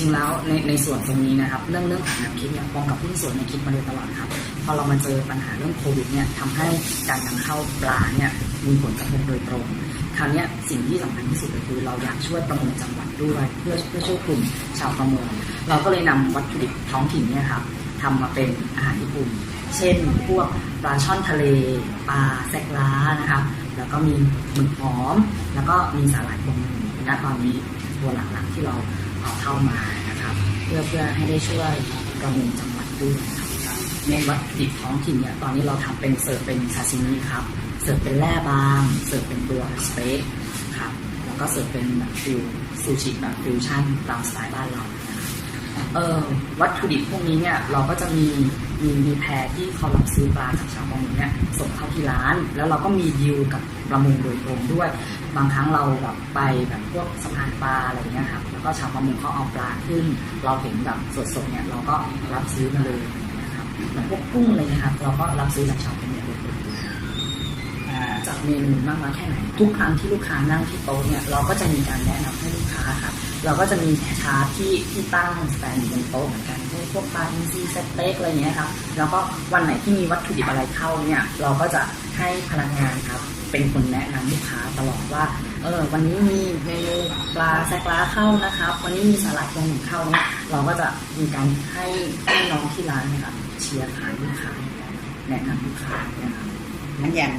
ริงๆแล้วในในส่วนตรงนี้นะครับ เรื่องเรื่องของแนวคิดเนี่ยปองกับหุ้นส่วนในคิดมาโดยตลอดครับพอเรามาเจอปัญหาเรื่องโควิดเนี่ยทำให้การนำเข้าปลาเนี่ยมีผลกระทบโดยตรงคราวนี้สิ่งที่สำคัญที่สุดก็คือเราอยากช่วยประมงจังหวัดด้วยเพื่อเพื่อช่วยกลุ่มชาวประมงเราก็เลยนำวัตถุดิบท้องถิ่นเนี่ยครับทำมาเป็นอาหารญี่ปุ่น เช่น พวกปลาช่อนทะเลปลาแซกล้านะครับ แล้วก็มีหมึกหอม แล้วก็มีสาหร่ายพวงนึงณตอนนี้ตัวหลักๆที่เรา เอาเข้ามานะครับ เพื่อเพื่อให้ได้ช่วยประมงจังหวัดด้วยนะครับในวัตถุดิบท้องถิ่นเนี่ยตอนนี้เราทำเป็นเสิร์ฟเป็นซาซิมิครับเสิร์ฟเป็นแร่บางเสิร์ฟเป็นตัวสเต็กครับแล้วก็เสิร์ฟเป็นแบบฟิวซูชิแบบฟิวชั่นตามสไตล์บ้านเรานะครับเออวัตถุดิบพวกนี้เนี่ยเราก็จะมีมีมีแพรที่เขารับซื้อปลาจากชาวประมงเนี่ยส่งเข้าที่ร้าน แล้วเราก็มีดีลกับประมงโดยตรงด้วย บางครั้งเราแบบไปแบบพวกสะพานปลาอะไรเงี้ยครับ แล้วก็ชาวประมงเขาเอาปลาขึ้น เราเห็นแบบสดๆเนี่ยเราก็รับซื้อมาเลยนะครับเหมือนพวกกุ้งเลยครับ เราก็รับซื้อจากชาวประมงเลยจากเมนูมากน้อยแค่ไหน ทุกครั้งที่ลูกค้านั่งที่โต๊ะเนี่ยเราก็จะมีการแนะนำให้ลูกค้าครับเราก็จะมีชาร์ตที่ที่ตั้งสแตนอยู่บนโต๊ะเหมือนกัน พวกพวกปลาอินทรีสเต็กอะไรเงี้ยครับแล้วก็วันไหนที่มีวัตถุดิบอะไรเข้าเนี่ยเราก็จะให้พนักงานครับเป็นคนแนะนำลูกค้าตลอดว่าเออวันนี้มีเมนูปลาแซกล้าเข้านะครับ วันนี้มีสลัดตรงหนึ่งเข้าเนี่ยเราก็จะมีการให้ให้น้องที่ร้านเนะครับเชียร์ขายลูกค้าแนะนำลูกค้าเนี่ยครับมันอย่าง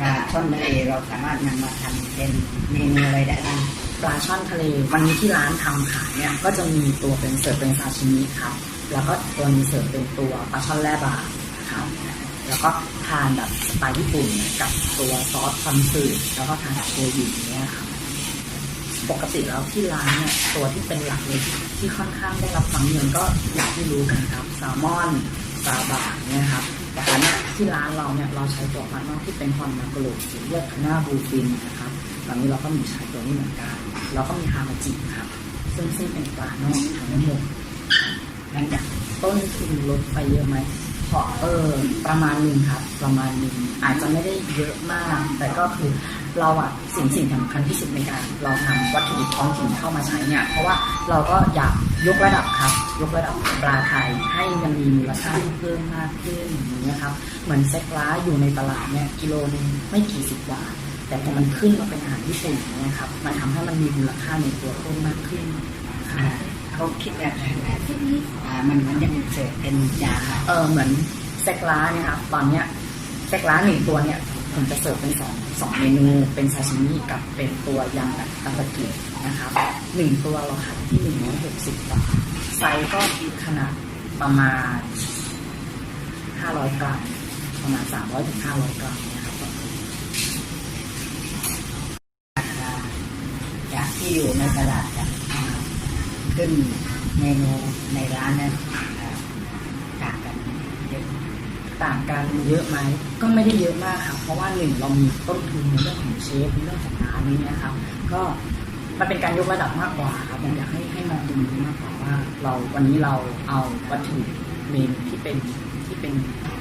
ปลาช่อนทะเลเราสามารถนำมาทำเป็นเมนูอะไรได้บ้างปลาช่อนทะเล วันนี้ที่ร้านทำขายเนี่ยก็จะมีตัวเป็นเสิร์ฟเป็นซาชิมิครับ แล้วก็ตัวนี้เสร์ฟเป็นตัวปลาช่อนแร่บาครับแล้วก็ทานแบบสไตล์ญี่ปุ่นกับตัวซอสคอนสึแล้วก็ทานกับตัวหยิงเนี่ยครับปกติแล้วที่ร้านเนี่ยตัวที่เป็นหลักเลยที่ค่อนข้างได้รับความนิยมก็อย่างที่รู้กันครับแซลมอนปลาบากเนี่ยครับแต่อันเนี้ยที่ร้านเราเนี่ยเราใช้ตัวปลานอกที่เป็นฮอนมาโกโรหรือเรียกหน้าบูฟินนะครับตอนนี้เราก็มีใช้ตัวนี้เหมือนกันเราก็มีฮามาจิครับซึ่งซึ่งเป็นปลานอกทั้งหมด หลังจากต้นทุนลดไปเยอะไหมพอเออประมาณหนึ่งครับ ประมาณหนึ่งอาจจะไม่ได้เยอะมาก แต่ก็คือเราอะสิ่งสิ่งสำคัญที่สุดในการ เรานำวัตถุดิบท้องถิ่นเข้ามาใช้เนี่ย เพราะว่าเราก็อยากยกระดับครับ ยกระดับปลาไทยให้มันมีมูลค่าที่เพิ่มมากขึ้นอย่างนี้ยครับ เหมือนเซ็กล้าอยู่ในตลาดเนี่ยกิโลนึงไม่กี่สิบบาทแต่พอมันขึ้นมาเป็นอาหารญี่ปุ่นอย่างเงี้ยครับมันทำให้มันมีมูลค่าในตัวเพิ่มมากขึ้นอ่า เขาคิดแบบไหนอ่ามันมันยังเสิร์ฟเป็นจานอะเออเหมือนเซ็กล้าเนี่ยครับตอนเนี้ยเซ็กล้าหนึ่งตัวเนี่ยผมจะเสิร์ฟเป็นสองสองเมนูเป็นซาชิมิกับเป็นตัวยำแบบตะกินะครับหนึ่งตัวเราขายที่หนึ่งร้อยหกสิบบาทไซส์ก็ขนาดประมาณห้าร้อยกรัมประมาณสามร้อยถึงห้าร้อยกรัมนะครับราคาจากที่อยู่ในตลาด ขึ้นเมนูในร้านนั้นอ่าต่างกันเยอะต่างกันเยอะไหมก็ไม่ได้เยอะมากครับเพราะว่าหนึ่งเรามีต้นทุนในเรื่องของเชฟในเรื่องของร้านนี้นะครับ ก็มันเป็นการยกระดับมากกว่าครับผมอยากให้ให้มองตรงนี้มากกว่าว่า เราวันนี้เราเอาวัตถุดิ เมนูที่เป็นที่เป็น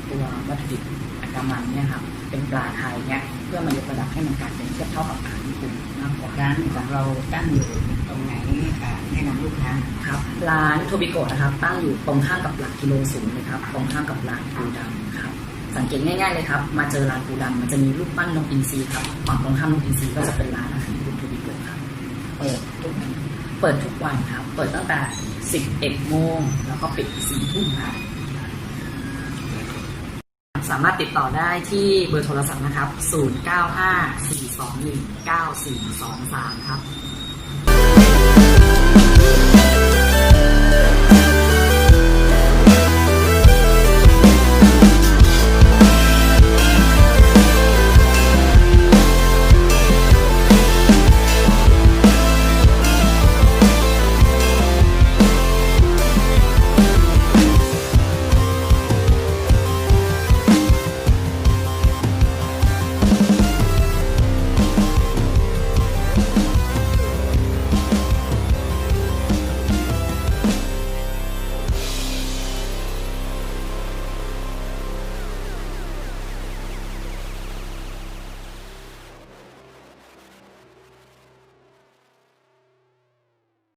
ตัววัตถุดิบอัตมันเนี่ยครับเป็นปลาไทยเนี่ยเพื่อมายกระดับให้มันกลายเป็นเทียบเท่ากับอาหารญี่ปุ่นมากกว่าร้านของเราตั้งอยู่ตรงไหนอ่าแนะนำลูกค้าครับร้านโทบิโกะนะครับ ตั้งอยู่ตรงข้ามกับหลักกิโลศูนย์เลยครับตรงข้ามกับร้านปูดำครับสังเกตง่ายๆเลยครับ มาเจอร้านปูดำมันจะมีรูปปั้นนกอินทรีครับฝั่งตรงข้ามนกอินทรีก็จะเป็นร้านอาหารญี่ปุ่นโทบิโกะครับเปิดทุกวันเปิดทุกวันครับ เปิดตั้งแต่ 11 โมง แล้วก็ปิด4ทุ่มครับสามารถติดต่อได้ที่เบอร์โทรศัพท์นะครับ 0954219423 ครับ